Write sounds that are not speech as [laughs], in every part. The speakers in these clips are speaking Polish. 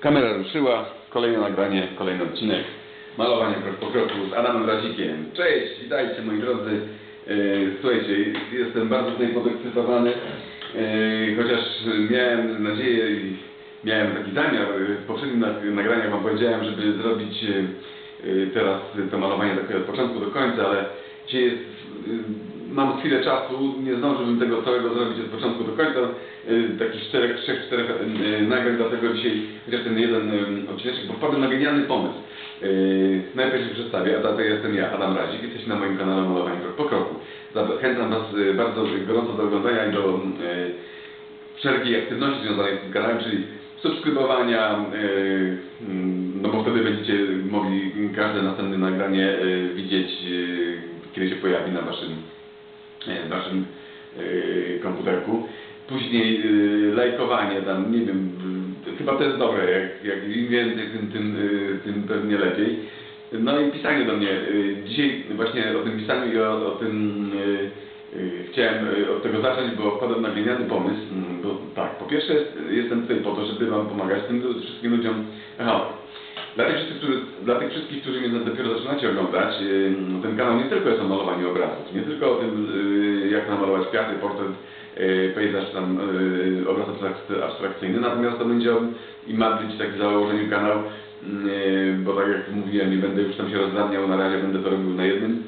Kamera ruszyła, kolejne nagranie, kolejny odcinek. Malowanie krok po kroku z Adamem Razikiem. Cześć, witajcie moi drodzy. E, Słuchajcie, jestem bardzo tutaj podekscytowany, e, chociaż miałem nadzieję i miałem taki zamiar w poprzednim nag- nagraniu Wam powiedziałem, żeby zrobić e, teraz to malowanie takie od początku do końca, ale dzisiaj jest, mam chwilę czasu, nie zdążyłbym tego całego zrobić od początku do końca, e, takich czterech, trzech, czterech e, nagrań, dlatego dzisiaj chociaż ten jeden e, odcinek, bo wpadłem na genialny pomysł. Najpierw się przedstawię, a to jestem ja, Adam Razik, jesteście na moim kanale Malowanie Krok po Kroku. Zachęcam Was bardzo gorąco do oglądania i do wszelkiej aktywności związanej z tym kanałem, czyli subskrybowania, mm, no bo wtedy będziecie mogli każde następne nagranie widzieć, kiedy się pojawi na Waszym, yy, waszym yy, komputerku. Później yy, lajkowanie tam, nie wiem, yy, chyba to jest dobre, jak, jak im więcej, tym, tym, tym pewnie lepiej. No i pisanie do mnie. Dzisiaj właśnie o tym pisaniu i o, o tym chciałem od tego zacząć, bo wpadłem na genialny pomysł. Bo tak, po pierwsze jest, jestem tutaj po to, żeby Wam pomagać tym wszystkim ludziom. Aha, dla tych, wszystkich, którzy, dla tych wszystkich, którzy mnie dopiero zaczynacie oglądać, ten kanał nie tylko jest o malowaniu obrazów, nie tylko o tym, yy, jak namalować kwiaty, portret, yy, pejzaż, tam, yy, obraz abstrak- abstrakcyjny, natomiast to będzie i ma być taki w założeniu kanał, bo tak jak mówiłem, nie będę już tam się rozdrabniał, na razie będę to robił na jednym,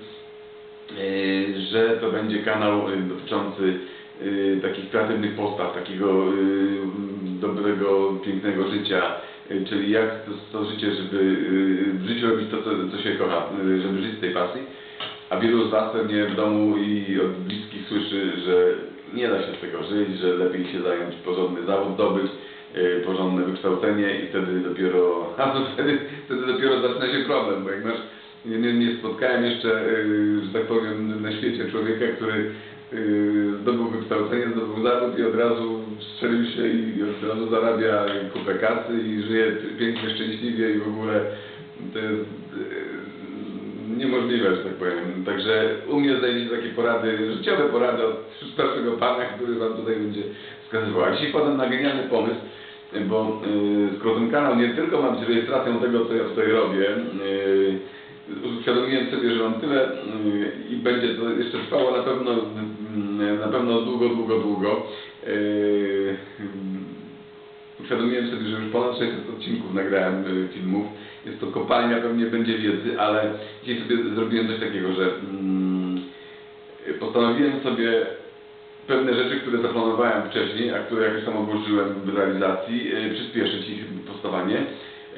że to będzie kanał dotyczący takich kreatywnych postaw, takiego dobrego, pięknego życia, czyli jak to, to życie, żeby yy, w życiu robić to, co, co się kocha, yy, żeby żyć z tej pasji. A wielu z Was pewnie w domu i od bliskich słyszy, że nie da się z tego żyć, że lepiej się zająć porządny zawód, zdobyć yy, porządne wykształcenie i wtedy dopiero, [laughs] a to wtedy, wtedy dopiero zaczyna się problem, bo jak masz, nie, nie, nie spotkałem jeszcze, że tak powiem, na świecie człowieka, który zdobył wykształcenie, zdobył zawód i od razu strzelił się i od razu zarabia kupę kasy i żyje pięknie, szczęśliwie i w ogóle to jest yy, niemożliwe, że tak powiem. Także u mnie znajdziecie takie porady, życiowe porady od starszego pana, który Wam tutaj będzie wskazywał. A dzisiaj wpadłem na genialny pomysł, bo yy, skoro ten kanał nie tylko ma być rejestracją tego, co ja tutaj robię, yy, uświadomiłem sobie, że mam tyle i będzie to jeszcze trwało na pewno, na pewno długo, długo, długo. Yy, uświadomiłem sobie, że już ponad 600 odcinków nagrałem y, filmów. Jest to kopalnia, pewnie będzie wiedzy, ale dzisiaj sobie zrobiłem coś takiego, że mm, postanowiłem sobie pewne rzeczy, które zaplanowałem wcześniej, a które jakoś tam odłożyłem w realizacji, y, przyspieszyć ich powstawanie.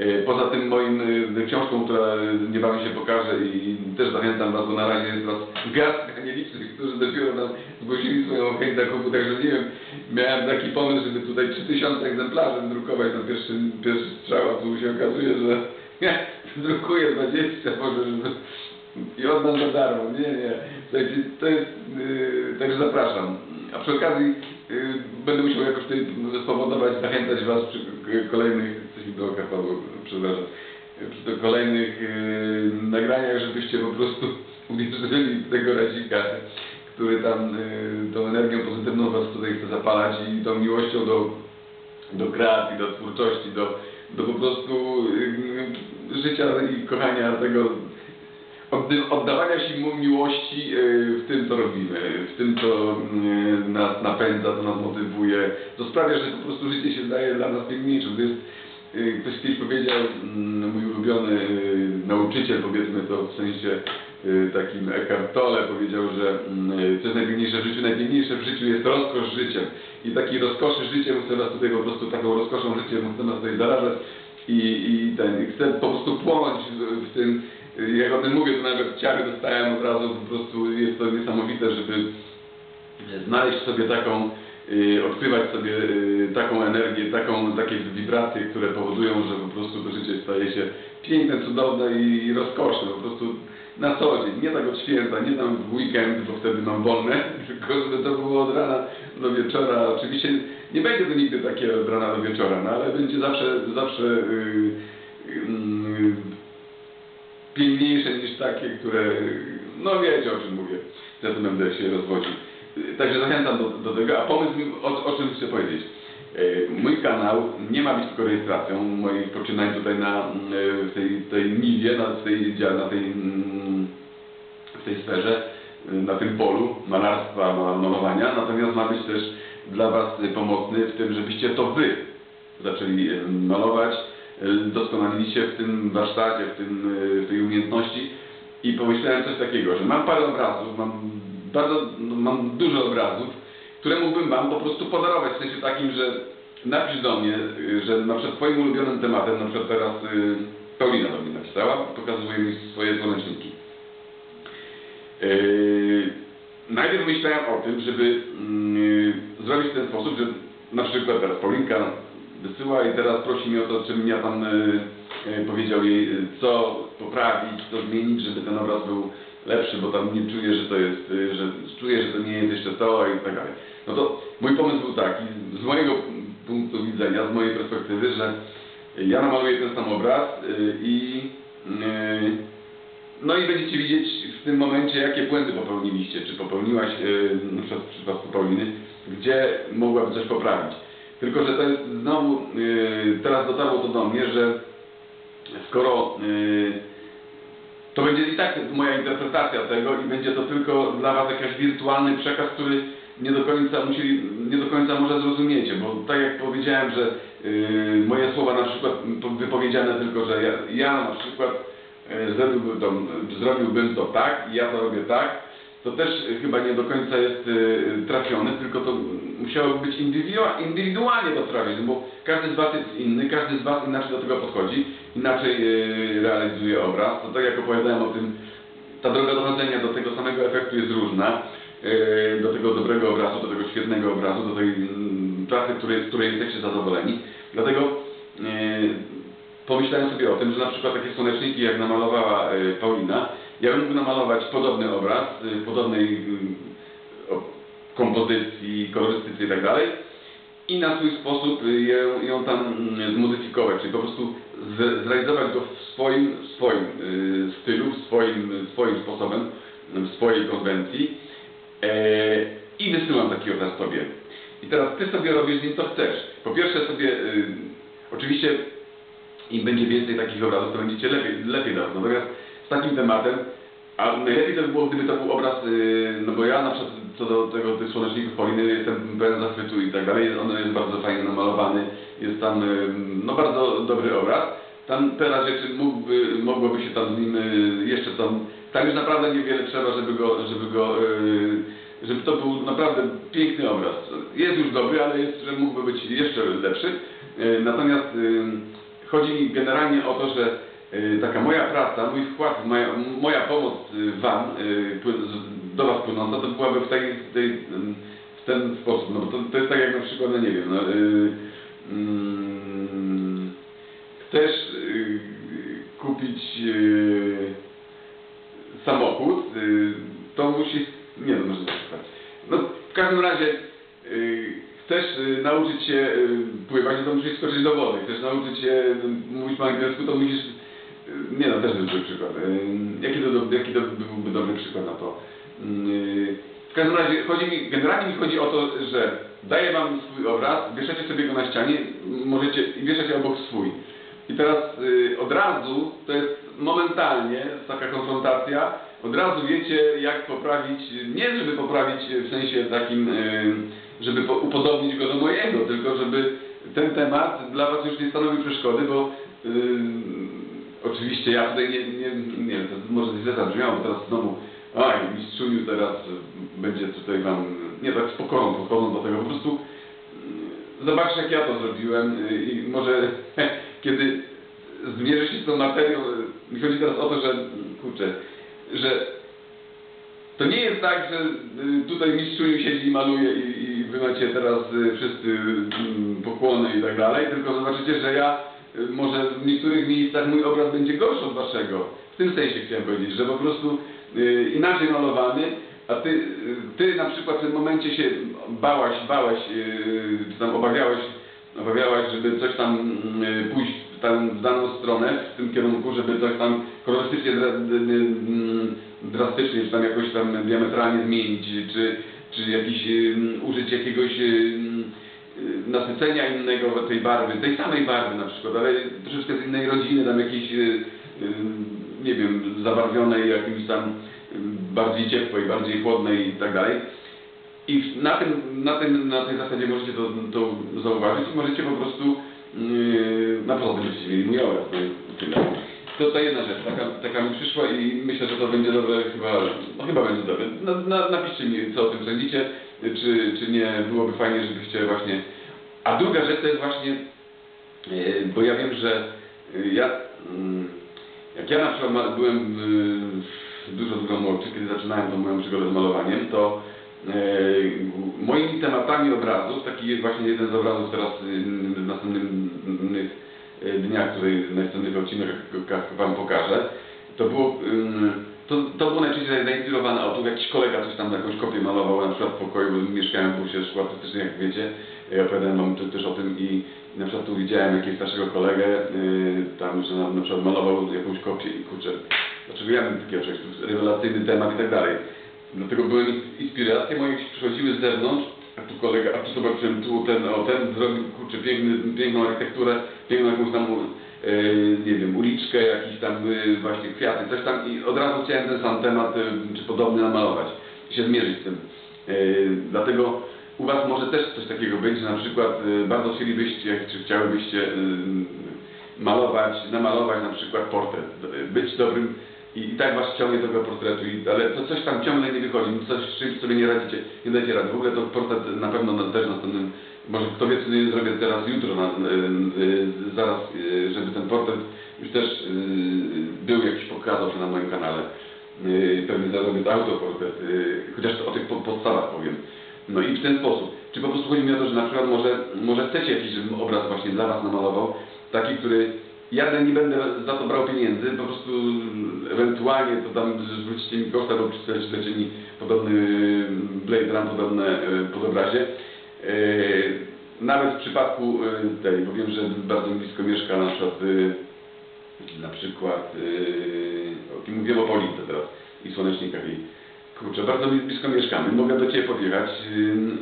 Y, Poza tym moim y, książką, która niebawem się pokaże i też zachęcam Was, bo na razie jest Was garstka nielicznych, którzy dopiero nam zgłosili swoją chęć zakupu, także nie wiem, miałem taki pomysł, żeby tutaj 3000 egzemplarzy drukować na pierwszy, pierwszy strzał, a tu się okazuje, że [laughs] ja drukuję 20, może żeby i oddam za darmo. Nie, nie. To jest, yy, także zapraszam. A przy okazji yy, będę musiał jakoś tutaj spowodować, zachęcać Was przy kolejnych, oka padło, przepraszam, przy kolejnych yy, nagraniach, żebyście po prostu [laughs] uwierzyli tego razika, który tam yy, tą energią pozytywną Was tutaj chce zapalać i tą miłością do, do kreacji, do twórczości, do, do po prostu yy, życia i kochania tego oddawania się mu miłości yy, w tym, co robimy, w tym, co yy, nas napędza, co nas motywuje, to sprawia, że po prostu życie się staje dla nas piękniejsze. To jest, ktoś kiedyś powiedział, mm, mój ulubiony yy, nauczyciel, powiedzmy to w sensie yy, takim Eckhart Tolle powiedział, że yy, co jest najpiękniejsze w życiu, najpiękniejsze w życiu jest rozkosz życiem. I takiej rozkoszy życiem chcę was tutaj po prostu, taką rozkoszą życiem chcę was tutaj zarażać i, i ten, chcę po prostu płonąć w, tym, jak o tym mówię, to nawet ciary dostałem od razu, po prostu jest to niesamowite, żeby znaleźć sobie taką, y, odkrywać sobie y, taką energię, taką, takie wibracje, które powodują, że po prostu to życie staje się piękne, cudowne i, rozkoszne, po prostu na co dzień, nie tak od święta, nie tam w weekend, bo wtedy mam wolne, [laughs] tylko żeby to było od rana do wieczora. Oczywiście nie będzie to nigdy takie od rana do wieczora, no ale będzie zawsze, zawsze yy, yy, piękniejsze niż takie, które, no wiecie o czym mówię, za to będę się rozwodził. Także zachęcam do, do tego, a pomysł, o, o czym chcę powiedzieć. Y, Mój kanał nie ma być tylko rejestracją. Moich poczynań tutaj na y, w tej, tej niwie, na tej, na tej, mm, w tej sferze, y, na tym polu malarstwa, ma- malowania, natomiast ma być też dla Was pomocny w tym, żebyście to Wy zaczęli y, malować, y, doskonalili się w tym warsztacie, w, tym, w tej umiejętności. I pomyślałem coś takiego, że mam parę obrazów, mam bardzo, no, mam dużo obrazów, które mógłbym Wam po prostu podarować, w sensie takim, że napisz do mnie, y, że na przykład Twoim ulubionym tematem, na przykład teraz y, Paulina do mnie napisała, pokazuje mi swoje słoneczniki. Yy, najpierw myślałem o tym, żeby yy, zrobić w ten sposób, że na przykład teraz Paulinka wysyła i teraz prosi mnie o to, czym ja tam yy, yy, powiedział jej, yy, co poprawić, co zmienić, żeby ten obraz był lepszy, bo tam nie czuję, że to jest, yy, że czuję, że to nie jest jeszcze to i tak dalej. No to mój pomysł był taki, z mojego punktu widzenia, z mojej perspektywy, że ja namaluję ten sam obraz yy, i yy, no i będziecie widzieć w tym momencie, jakie błędy popełniliście, czy popełniłaś, na przykład w przypadku Pauliny, gdzie mogłaby coś poprawić. Tylko, że to jest znowu, teraz dotarło to do mnie, że skoro to będzie i tak moja interpretacja tego i będzie to tylko dla Was jakiś wirtualny przekaz, który nie do końca musieli, nie do końca może zrozumiecie, bo tak jak powiedziałem, że yy, moje słowa na przykład wypowiedziane tylko, że ja, ja na przykład e, zrobiłbym to, zrobiłbym to tak i ja to robię tak, to też chyba nie do końca jest e, trafione, tylko to musiałoby być indywidua- indywidualnie to trafić, no bo każdy z Was jest inny, każdy z Was inaczej do tego podchodzi, inaczej e, realizuje obraz. To tak jak opowiadałem o tym, ta droga dochodzenia do tego samego efektu jest różna, e, do tego dobrego obrazu, do tego świetnego obrazu, do tej mm, pracy, której, z której jesteście zadowoleni. Dlatego pomyślałem sobie o tym, że na przykład takie słoneczniki, jak namalowała Paulina, ja bym mógł namalować podobny obraz, e, podobnej o- kompozycji, kolorystyce i tak dalej i na swój sposób y, ją, ją tam zmodyfikować, czyli po prostu zrealizować go w swoim, w swoim y, stylu, w swoim, swoim sposobem, w swojej konwencji e, i wysyłam taki obraz Tobie. I teraz Ty sobie robisz z nim co chcesz. Po pierwsze sobie, y, oczywiście im będzie więcej takich obrazów, to będziecie lepiej, lepiej dawać. Natomiast z takim tematem, a najlepiej to by było, gdyby to był obraz, yy, no bo ja na przykład co do tego tych słoneczników Pauliny jestem pełen zachwytu i tak dalej, on jest bardzo fajnie namalowany, jest tam yy, no bardzo dobry obraz. Tam parę rzeczy mógłby, mogłoby się tam z nim yy, jeszcze tam, tam już naprawdę niewiele trzeba, żeby go, żeby go, żeby to był naprawdę piękny obraz. Jest już dobry, ale jest, że mógłby być jeszcze lepszy. Natomiast chodzi generalnie o to, że y, taka moja praca, mój wkład, moja, moja pomoc y, Wam, z- do Was płynąca, to byłaby w, tej, tej, ym, w ten sposób. No bo to, to jest tak jak na przykład, no nie wiem, no, y, mm, chcesz y, kupić y, samochód, to musisz, nie no, może przykład. No w każdym razie chcesz nauczyć się pływać, no to musisz skoczyć do wody. Chcesz nauczyć się mówić po angielsku, to musisz... y, Nie no, też dobry przykład. Y, Jaki to, do- jaki to byłby dobry przykład na to? Y, W każdym razie chodzi mi, generalnie mi chodzi o to, że daję wam swój obraz, wieszacie sobie go na ścianie, możecie i wieszacie obok swój. I teraz od razu, to jest momentalnie taka konfrontacja, od razu wiecie jak poprawić, nie żeby poprawić w sensie takim, żeby po, upodobnić go do mojego, tylko żeby ten temat dla Was już nie stanowił przeszkody, bo oczywiście ja tutaj nie, nie, nie wiem, to może źle zabrzmiało, teraz znowu Aj, mistrzuniu teraz będzie tutaj wam, nie tak z pokorą podchodzą do tego, po prostu mm, zobaczcie jak ja to zrobiłem y, i może [laughs] kiedy zmierzy się z tą materią, y, mi chodzi teraz o to, że kurczę, że to nie jest tak, że tutaj mistrzuniu siedzi i maluje i, i wy macie teraz wszyscy mm, pokłony i tak dalej, tylko zobaczycie, że ja może w niektórych miejscach mój obraz będzie gorszy od waszego. W tym sensie chciałem powiedzieć, że po prostu y, inaczej malowany, a ty, y, ty na przykład w tym momencie się bałaś, bałeś, y, czy tam obawiałeś, obawiałaś, żeby coś tam y, pójść tam w daną stronę, w tym kierunku, żeby coś tam kolorystycznie mm, drastycznie, czy tam jakoś tam diametralnie zmienić, czy, czy jakiś, y, użyć jakiegoś y, y, nasycenia innego tej barwy, tej samej barwy na przykład, ale troszeczkę z innej rodziny, tam jakiejś, y, y, nie wiem, zabarwionej jakimś tam y, bardziej ciepłej, bardziej chłodnej i tak dalej. I na, tym, na, tym, na tej zasadzie możecie to, to zauważyć i możecie po prostu yy, na poza tym będziecie mieli mój obraz. Tyle. To, to jedna rzecz, taka, taka mi przyszła i myślę, że to będzie dobre chyba, no chyba będzie dobre. Na, na, napiszcie mi, co o tym sądzicie, czy, czy nie byłoby fajnie, żebyście właśnie... A druga rzecz to jest właśnie, yy, bo ja wiem, że yy, ja, mm, jak ja na przykład byłem yy, dużo, dużo młodszy, kiedy zaczynałem tą moją przygodę z malowaniem, to E, moimi tematami obrazów, taki jest właśnie jeden z obrazów teraz y, w następnych dniach, który w następnych odcinkach Wam pokażę, to było, to, to było najczęściej zainspirowane to, jakiś kolega coś tam jakąś kopię malował, na przykład w pokoju, bo mieszkałem w kursie szkół jak wiecie, ja opowiadałem Wam te- też o tym i na przykład tu widziałem jakiegoś starszego kolegę, y, tam, że na, na przykład malował jakąś kopię i kurczę, dlaczego ja bym takiego czegoś, rewelacyjny temat i tak dalej. Dlatego były inspiracje moje przychodziły z zewnątrz, a tu kolega, a tu zobaczyłem, tu ten, o ten zrobił, kurczę, piękny, piękną architekturę, piękną jakąś tam, e, nie wiem, uliczkę, jakiś tam e, właśnie kwiaty, coś tam i od razu chciałem ten sam temat, e, czy podobny namalować, i się zmierzyć z tym. Dlatego u Was może też coś takiego być, że na przykład bardzo chcielibyście, czy chciałybyście malować, namalować na przykład portret, być dobrym i, i tak was ciągnie tego portretu, i, ale to coś tam ciągle nie wychodzi, coś z czymś sobie nie radzicie, nie dajecie rady. W ogóle to portret na pewno też następnym, może kto wie, co zrobię teraz, jutro, na, zaraz, y, żeby ten portret już też y, był jakiś pokazał się na moim kanale. Y, pewnie zrobię to autoportret, chociaż o tych po- podstawach powiem. No i w ten sposób. Czy po prostu chodzi mi o to, że na przykład może, może chcecie jakiś obraz właśnie dla Was namalował, taki, który ja nie będę za to brał pieniędzy, po prostu ewentualnie to tam zwrócicie mi koszta, bo przyślecie mi podobny Blade Run, podobne e, podobrazie. E, Nawet w przypadku e, tej, bo wiem, że bardzo blisko mieszka na przykład, e, na przykład, o kim mówię o Police teraz i Słonecznikach i kurczę, bardzo blisko mieszkamy, mogę do Ciebie podjechać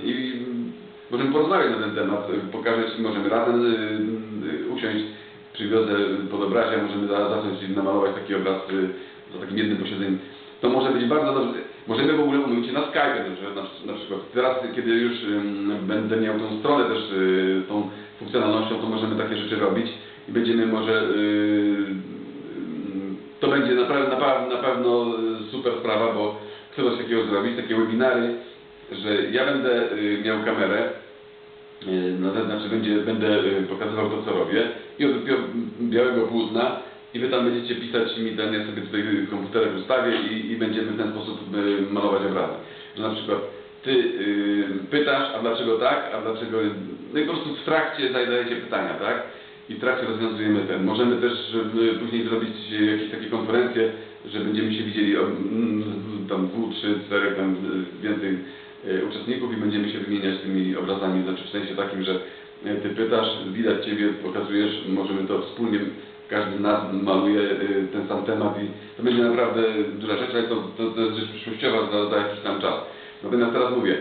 i możemy porozmawiać na ten temat, pokażę Ci, możemy razem usiąść przywiozę podobrazia, możemy za- zacząć namalować taki obraz za takim jednym posiedzeniem. To może być bardzo dobrze. Możemy w ogóle umówić się na Skype na. Na, na przykład. Teraz, kiedy już będę miał tą stronę też y, tą funkcjonalnością, to możemy takie rzeczy robić i będziemy może y, to będzie naprawdę, naprawdę, na pewno y, super sprawa, bo chcę coś takiego zrobić, takie webinary, że ja będę miał kamerę, to znaczy będzie, będę pokazywał to, co robię i od bia- białego płótna i wy tam będziecie pisać mi ten, ja sobie tutaj komputerek ustawię i, i będziemy w ten sposób yy, malować obrazy. Że na przykład ty yy, pytasz, a dlaczego tak, a dlaczego... No i po prostu w trakcie zadajecie pytania, tak? I w trakcie rozwiązujemy ten. Możemy też żeby później zrobić jakieś takie konferencje, że będziemy się widzieli o, mm, tam dwóch, trzy, czterech, tam y, więcej y, uczestników i będziemy się wymieniać tymi obrazami, znaczy w sensie takim, że y, ty pytasz, widać ciebie, pokazujesz, możemy to wspólnie, każdy z nas maluje y, ten sam temat i to będzie naprawdę duża rzecz, ale to, to, to jest rzecz przyszłościowa za, za jakiś tam czas. Natomiast teraz mówię,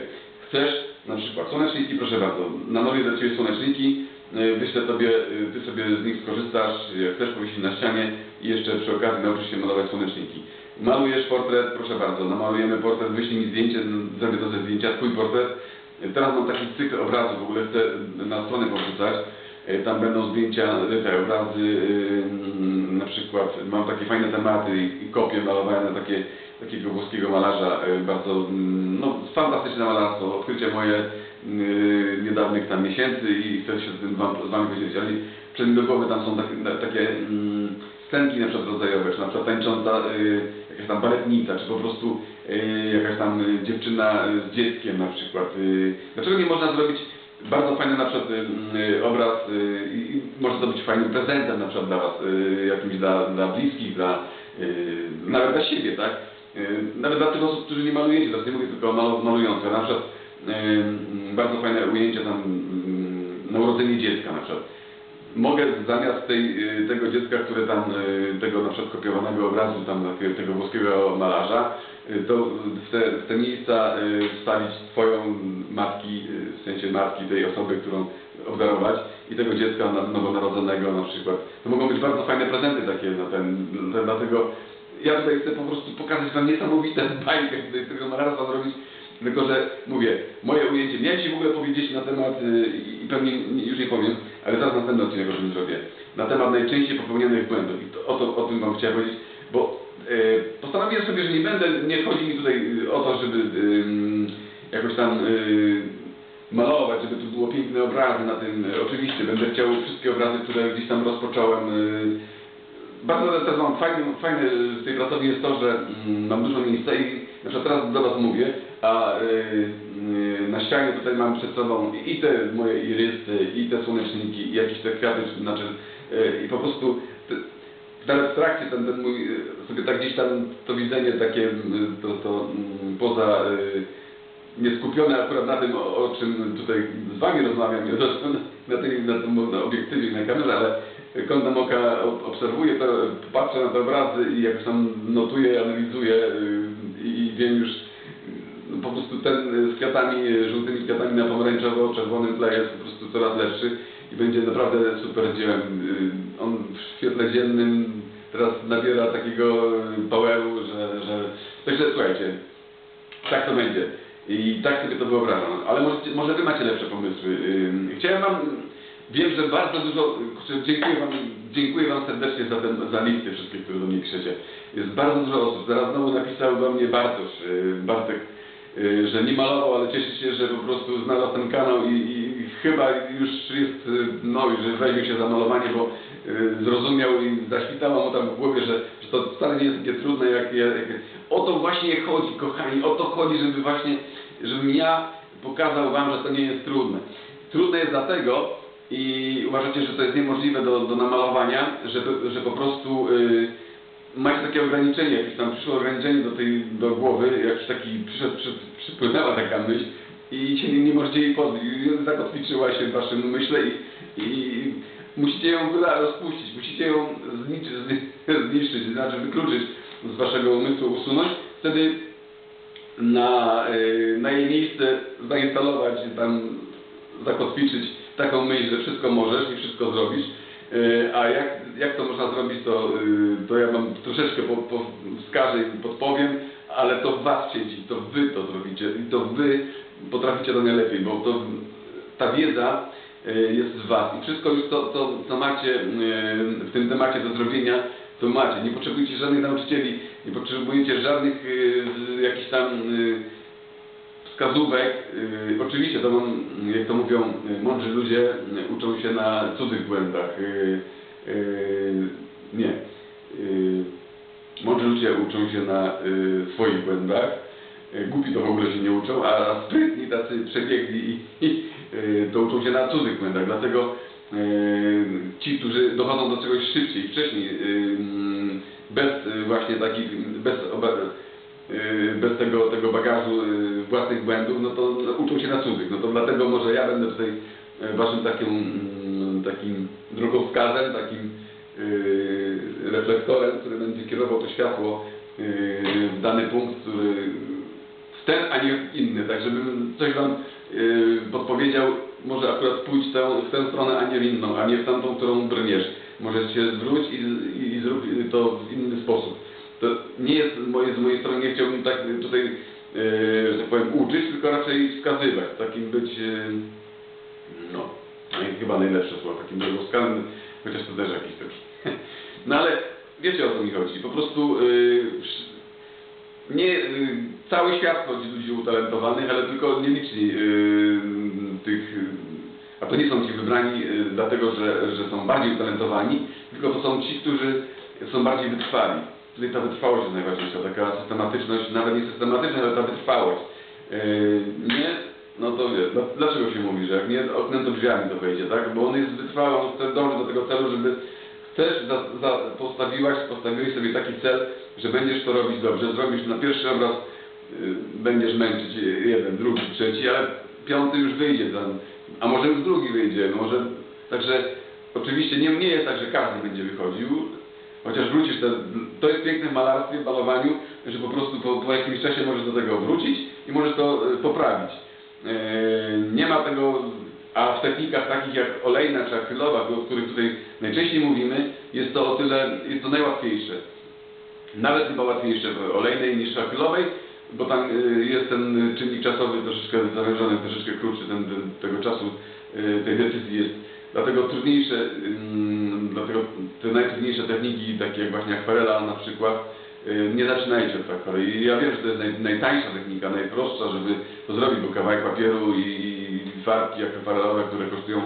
chcesz na przykład słoneczniki, proszę bardzo, namaluję dla Ciebie słoneczniki, y, wyślę Tobie, y, Ty sobie z nich skorzystasz, chcesz powiesić na ścianie i jeszcze przy okazji nauczysz się malować słoneczniki. Malujesz portret, proszę bardzo, namalujemy portret, wyślij mi zdjęcie, zrobię to ze zdjęcia, Twój portret. Teraz mam taki cykl obrazów, w ogóle chcę na stronę powrzucać. Y, Tam będą zdjęcia, obrazy, y, mm, na przykład mam takie fajne tematy i, kopie malowane takie takiego włoskiego malarza, bardzo, mm, no, fantastyczne malarstwo, odkrycie moje niedawnych tam miesięcy i chcę się z tym wam, z Wami podzielić, ale przed do głowy tam są takie, takie mm, scenki na przykład rodzajowe, czy na przykład tańcząca jakaś tam baletnica, czy po prostu jakaś tam dziewczyna z dzieckiem na przykład. Dlaczego nie można zrobić bardzo fajny na przykład y, y, obraz y, i może to być fajnym prezentem na przykład dla Was, jakimś dla, dla bliskich, dla, nawet dla siebie, tak? Nawet dla tych osób, którzy nie malujecie, teraz nie mówię tylko o malu- malujących, na przykład bardzo fajne ujęcie tam y, na urodzenie dziecka na przykład. Mogę zamiast tej, tego dziecka, które tam, tego na przykład kopiowanego obrazu tam tego włoskiego malarza, to w te, w te miejsca y, wstawić Twoją matki, y, w sensie matki tej osoby, którą obdarować i tego dziecka na- nowonarodzonego na przykład. To mogą być bardzo fajne prezenty takie na ten, ten dlatego ja tutaj chcę po prostu pokazać Wam niesamowitą bajkę, [laughs] tutaj tego malarstwa zrobić, tylko że mówię, moje ujęcie, miałem Ci w ogóle powiedzieć na temat, y, i pewnie nie- już nie powiem, ale zaraz następny odcinek o tym zrobię, na temat najczęściej popełnianych błędów. I to, o, to, o tym Wam chciałem powiedzieć, bo postanowiłem sobie, że nie będę, nie chodzi mi tutaj y, o to, żeby y, jakoś tam y, malować, żeby tu było piękne obrazy na tym, y, oczywiście będę chciał wszystkie obrazy, które gdzieś tam rozpocząłem, y, bardzo też mam fajne, fajne w tej pracowni jest to, że mm, mam dużo miejsca i na przykład teraz do Was mówię, a y, y, na ścianie tutaj mam przed sobą i te moje irysy, i te słoneczniki, i jakieś te kwiaty, znaczy y, i po prostu te, nawet w trakcie ten, ten mój, y, sobie tak gdzieś tam to widzenie takie, y, to, to mm, poza y, nie skupione akurat na tym, o, czym tutaj z Wami rozmawiam, na, na, tym, na tym na obiektywie, na kamerze, ale kątem oka ob- obserwuję to, patrzę na te obrazy i jakoś tam notuję, analizuję i wiem już y, po prostu ten z kwiatami, żółtymi kwiatami na pomarańczowo-czerwonym tle jest po prostu coraz lepszy i będzie naprawdę super dziełem. Y, On w świetle dziennym teraz nabiera takiego y, poweru, że, że... Także słuchajcie, tak to będzie. I tak sobie to wyobrażam. Ale może, może Wy macie lepsze pomysły. Ym, Chciałem Wam, wiem, że bardzo dużo, dziękuję Wam, dziękuję Wam serdecznie za, ten, za listy wszystkie, które do mnie piszecie. Jest bardzo dużo osób. Zaraz znowu napisał do mnie Bartosz, yy, Bartek, że nie malował, ale cieszy się, że po prostu znalazł ten kanał i, i chyba już jest, yy, no że weźmie się za malowanie, bo yy, zrozumiał i zaświtało mu tam w głowie, że, że to wcale nie jest takie trudne, jak, jak o to właśnie chodzi, kochani, o to chodzi, żeby właśnie, żebym ja pokazał Wam, że to nie jest trudne. Trudne jest dlatego i uważacie, że to jest niemożliwe do, do namalowania, że, że po prostu yy, macie takie ograniczenie, jakieś tam przyszło ograniczenie do tej do głowy, jakiś taki przyszedł, przy, przypłynęła taka myśl i się nie, możecie jej pozbyć. Zakotwiczyła się w Waszym myśle i, i musicie ją rozpuścić, musicie ją zniszczyć, [laughs] zniszczyć, znaczy wykluczyć z Waszego umysłu, usunąć. Wtedy na, y, na jej miejsce zainstalować, tam zakotwiczyć taką myśl, że wszystko możesz i wszystko zrobisz. Y, A jak, jak to można zrobić, to, y, to ja Wam troszeczkę po, po wskażę i podpowiem, ale to w Was siedzi, to Wy to zrobicie i to Wy potraficie to najlepiej, bo to ta wiedza y, jest z Was i wszystko już to, to co macie y, w tym temacie do zrobienia, to macie. Nie potrzebujecie żadnych nauczycieli, nie potrzebujecie żadnych y, jakichś tam wskazówek. Oczywiście to mam, jak to mówią mądrzy ludzie, uczą się na cudzych błędach. Nie. Mądrzy ludzie uczą się na swoich błędach. Y, Głupi to w ogóle się nie uczą, a sprytni tacy przebiegli i, y, to uczą się na cudzych błędach. Dlatego y, ci, którzy dochodzą do czegoś szybciej, wcześniej, y, bez właśnie takich, bez, bez tego, tego bagażu własnych błędów, no to uczą się na cudzych. No to dlatego może ja będę tutaj waszym takim, mm, takim drogowskazem, takim reflektorem, który będzie kierował to światło w dany punkt, który ten, a nie inny, tak żebym coś wam y, podpowiedział, może akurat pójdź tę, w tę stronę, a nie w inną, a nie w tamtą, którą brniesz. Możesz się zwróć i, i, i zrób to w inny sposób. To nie jest moje, z mojej strony, nie chciałbym tak tutaj, y, że tak powiem, uczyć, tylko raczej wskazywać, takim być, y, no, chyba najlepsze słowo, takim drogowskazem, chociaż to też jakiś też. [laughs] No ale wiecie o co mi chodzi. Po prostu y, wsz- nie, y, cały świat chodzi ludzi utalentowanych, ale tylko nieliczni y, tych, y, a to nie są ci wybrani y, dlatego, że, że są bardziej utalentowani, tylko to są ci, którzy są bardziej wytrwali. Tutaj ta wytrwałość jest najważniejsza, taka systematyczność, nawet nie systematyczna, ale ta wytrwałość. Y, nie, no to wie, dla- dlaczego się mówi, że jak nie oknem to drzwiami to wejdzie, tak? Bo on jest wytrwały, on chce dąży do tego celu, żeby chcesz, za, za, postawiłaś, postawiłeś sobie taki cel, że będziesz to robić dobrze, zrobisz na pierwszy obraz, będziesz męczyć jeden, drugi, trzeci, ale piąty już wyjdzie tam, a może już drugi wyjdzie, może, także oczywiście nie, nie jest tak, że każdy będzie wychodził, chociaż wrócisz, te, to jest piękne w malarstwie, w malowaniu, że po prostu po, po jakimś czasie możesz do tego wrócić i możesz to y, poprawić. E, Nie ma tego, A w technikach takich jak olejna czy akrylowa, o których tutaj najczęściej mówimy, jest to o tyle, jest to najłatwiejsze. Nawet chyba łatwiejsze w olejnej niż akrylowej, bo tam y, jest ten czynnik czasowy troszeczkę zawężony, troszeczkę krótszy ten, ten, tego czasu y, tej decyzji jest. Dlatego trudniejsze, dlatego te najtrudniejsze techniki, takie jak właśnie akwarela na przykład, y, nie zaczynajcie od akwareli. Ja wiem, że to jest naj, najtańsza technika, najprostsza, żeby to zrobić, bo kawałek papieru i, i farbki akwarelowe, które kosztują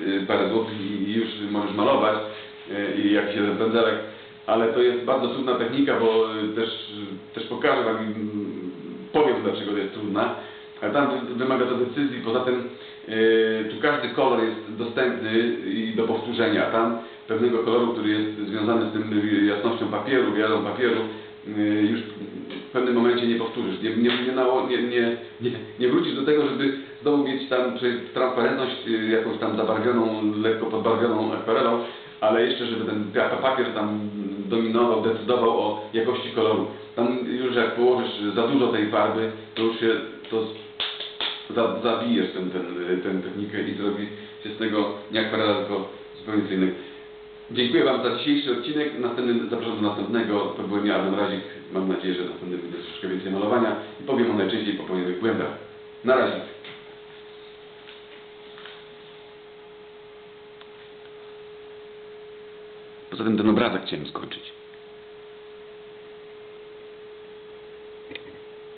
y, parę złotych i, już możesz malować y, i jakiś jeden pędzelek, ale to jest bardzo trudna technika, bo y, też, też pokażę Wam, powiem dlaczego to jest trudna, ale tam wy- wymaga to decyzji, poza tym y, tu każdy kolor jest dostępny i do powtórzenia, tam pewnego koloru, który jest związany z tym jasnością papieru, wiarą papieru, y, już w pewnym momencie nie powtórzysz, nie, nie, nie, nie, nie, nie, wrócisz do tego, żeby znowu mieć tam transparentność y, jakąś tam zabarwioną, lekko podbarwioną akwarelą, ale jeszcze, żeby ten pa- papier tam dominował, decydował o jakości koloru. Tam już jak położysz za dużo tej farby, to już się to za, zabijesz ten, ten, tę technikę i zrobi się z tego nie akwarela, tylko zupełnie co innego. Dziękuję Wam za dzisiejszy odcinek. Następny, zapraszam do następnego. To był mnie Adam Razik. Mam nadzieję, że następny będzie troszeczkę więcej malowania i powiem o najczęściej popełnionych błędach. Na razie. Poza tym ten obrazek chciałem skończyć.